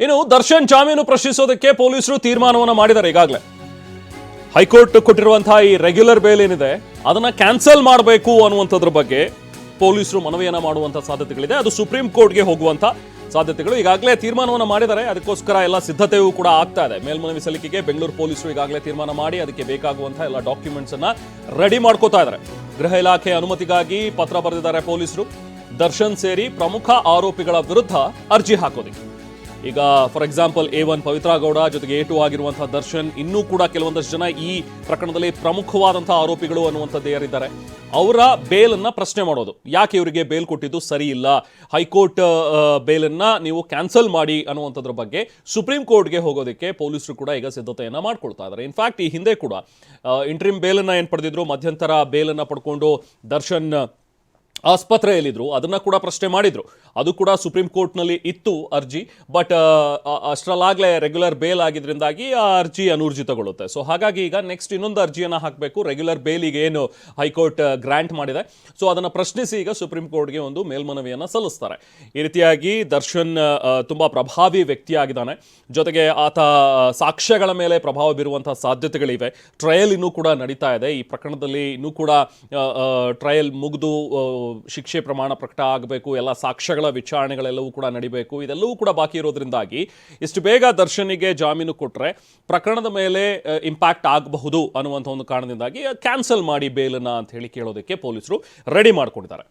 ಇನ್ನು ದರ್ಶನ್ ಜಾಮೀನು ಪ್ರಶ್ನಿಸೋದಕ್ಕೆ ಪೊಲೀಸರು ತೀರ್ಮಾನವನ್ನ ಮಾಡಿದ್ದಾರೆ ಈಗಾಗಲೇ. ಹೈಕೋರ್ಟ್ ಕೊಟ್ಟಿರುವಂತಹ ಈ ರೆಗ್ಯುಲರ್ ಬೇಲ್ ಏನಿದೆ, ಅದನ್ನ ಕ್ಯಾನ್ಸಲ್ ಮಾಡಬೇಕು ಅನ್ನುವಂಥದ್ರ ಬಗ್ಗೆ ಪೊಲೀಸರು ಮನವಿಯನ್ನು ಮಾಡುವಂತಹ ಸಾಧ್ಯತೆಗಳಿದೆ. ಅದು ಸುಪ್ರೀಂ ಕೋರ್ಟ್ಗೆ ಹೋಗುವಂತ ಸಾಧ್ಯತೆಗಳು ಈಗಾಗಲೇ ತೀರ್ಮಾನವನ್ನು ಮಾಡಿದ್ದಾರೆ. ಅದಕ್ಕೋಸ್ಕರ ಎಲ್ಲ ಸಿದ್ಧತೆಯೂ ಕೂಡ ಆಗ್ತಾ ಇದೆ. ಮೇಲ್ಮನವಿ ಸಲ್ಲಿಕೆಗೆ ಬೆಂಗಳೂರು ಪೊಲೀಸರು ಈಗಾಗಲೇ ತೀರ್ಮಾನ ಮಾಡಿ ಅದಕ್ಕೆ ಬೇಕಾಗುವಂತಹ ಎಲ್ಲ ಡಾಕ್ಯುಮೆಂಟ್ಸ್ ಅನ್ನ ರೆಡಿ ಮಾಡ್ಕೋತಾ ಇದ್ದಾರೆ. ಗೃಹ ಇಲಾಖೆ ಅನುಮತಿಗಾಗಿ ಪತ್ರ ಬರೆದಿದ್ದಾರೆ ಪೊಲೀಸರು. ದರ್ಶನ್ ಸೇರಿ ಪ್ರಮುಖ ಆರೋಪಿಗಳ ವಿರುದ್ಧ ಅರ್ಜಿ ಹಾಕೋದಿಕ್ಕೆ. ಈಗ for example A one Pavitra Gowda ಜೊತೆಗೆ ಎ ಟು ಆಗಿರುವಂತಹ ದರ್ಶನ್, ಇನ್ನೂ ಕೂಡ ಕೆಲವೊಂದಷ್ಟು ಜನ ಈ ಪ್ರಕರಣದಲ್ಲಿ ಪ್ರಮುಖವಾದಂತಹ ಆರೋಪಿಗಳು ಅನ್ನುವಂಥದ್ದು ಯಾರಿದ್ದಾರೆ. ಅವರ ಬೇಲನ್ನು ಪ್ರಶ್ನೆ ಮಾಡೋದು. ಯಾಕೆ ಇವರಿಗೆ ಬೇಲ್ ಕೊಟ್ಟಿದ್ದು? ಸರಿ ಇಲ್ಲ. ಹೈಕೋರ್ಟ್ ಬೇಲನ್ನು ನೀವು ಕ್ಯಾನ್ಸಲ್ ಮಾಡಿ ಅನ್ನುವಂಥದ್ರ ಬಗ್ಗೆ ಸುಪ್ರೀಂ ಕೋರ್ಟ್ಗೆ ಹೋಗೋದಕ್ಕೆ ಪೊಲೀಸರು ಕೂಡ ಈಗ ಸಿದ್ಧತೆಯನ್ನು ಮಾಡ್ಕೊಳ್ತಾ ಇದ್ದಾರೆ. ಇನ್ಫ್ಯಾಕ್ಟ್ ಈ ಹಿಂದೆ ಕೂಡ ಇಂಟ್ರಿಮ್ ಬೇಲನ್ನು ಏನು ಪಡೆದಿದ್ರು? ಮಧ್ಯಂತರ ಬೇಲನ್ನು ಪಡ್ಕೊಂಡು ದರ್ಶನ್ ಆಸ್ಪತ್ರೆಯಲ್ಲಿದ್ರು ಅದನ್ನ ಕೂಡ ಪ್ರಶ್ನೆ ಮಾಡಿದ್ರು. ಅದು ಕೂಡ ಸುಪ್ರೀಂ ಕೋರ್ಟ್ನಲ್ಲಿ ಇತ್ತು ಅರ್ಜಿ, ಬಟ್ ಅಷ್ಟರಲ್ಲಾಗಲೇ ರೆಗ್ಯುಲರ್ ಬೇಲ್ ಆಗಿದ್ರಿಂದಾಗಿ ಆ ಅರ್ಜಿ ಅನೂರ್ಜಿತಗೊಳ್ಳುತ್ತೆ. ಸೊ ಹಾಗಾಗಿ ಈಗ ನೆಕ್ಸ್ಟ್ ಇನ್ನೊಂದು ಅರ್ಜಿಯನ್ನು ಹಾಕಬೇಕು. ರೆಗ್ಯುಲರ್ ಬೇಲಿಗೆ ಏನು ಹೈಕೋರ್ಟ್ ಗ್ರಾಂಟ್ ಮಾಡಿದೆ. ಸೊ ಅದನ್ನು ಪ್ರಶ್ನಿಸಿ ಈಗ ಸುಪ್ರೀಂ ಕೋರ್ಟ್ಗೆ ಒಂದು ಮೇಲ್ಮನವಿಯನ್ನು ಸಲ್ಲಿಸ್ತಾರೆ. ಈ ರೀತಿಯಾಗಿ ದರ್ಶನ್ ತುಂಬ ಪ್ರಭಾವಿ ವ್ಯಕ್ತಿಯಾಗಿದ್ದಾನೆ. ಜೊತೆಗೆ ಆತ ಸಾಕ್ಷ್ಯಗಳ ಮೇಲೆ ಪ್ರಭಾವ ಬೀರುವಂಥ ಸಾಧ್ಯತೆಗಳಿವೆ. ಟ್ರಯಲ್ ಇನ್ನೂ ಕೂಡ ನಡೀತಾ ಇದೆ. ಈ ಪ್ರಕರಣದಲ್ಲಿ ಇನ್ನೂ ಕೂಡ ಟ್ರಯಲ್ ಮುಗಿದು ಶಿಕ್ಷೆ ಪ್ರಮಾಣ ಪ್ರಕಟ ಆಗಬೇಕು, ಎಲ್ಲ ಸಾಕ್ಷ್ಯಗಳ ವಿಚಾರಣೆಗಳೆಲ್ಲವೂ ಕೂಡ ನಡಿಬೇಕು, ಇದೆಲ್ಲವೂ ಕೂಡ ಬಾಕಿ ಇರೋದ್ರಿಂದಾಗಿ ಇಷ್ಟು ಬೇಗ ದರ್ಶನಿಗೆ ಜಾಮೀನು ಕೊಟ್ಟರೆ ಪ್ರಕರಣದ ಮೇಲೆ ಇಂಪ್ಯಾಕ್ಟ್ ಆಗಬಹುದು ಅನ್ನುವಂಥ ಒಂದು ಕಾರಣದಿಂದಾಗಿ ಕ್ಯಾನ್ಸಲ್ ಮಾಡಿ ಬೇಲನ್ನು ಅಂತ ಹೇಳಿ ಕೇಳೋದಕ್ಕೆ ಪೊಲೀಸರು ರೆಡಿ ಮಾಡ್ಕೊಂಡಿದ್ದಾರೆ.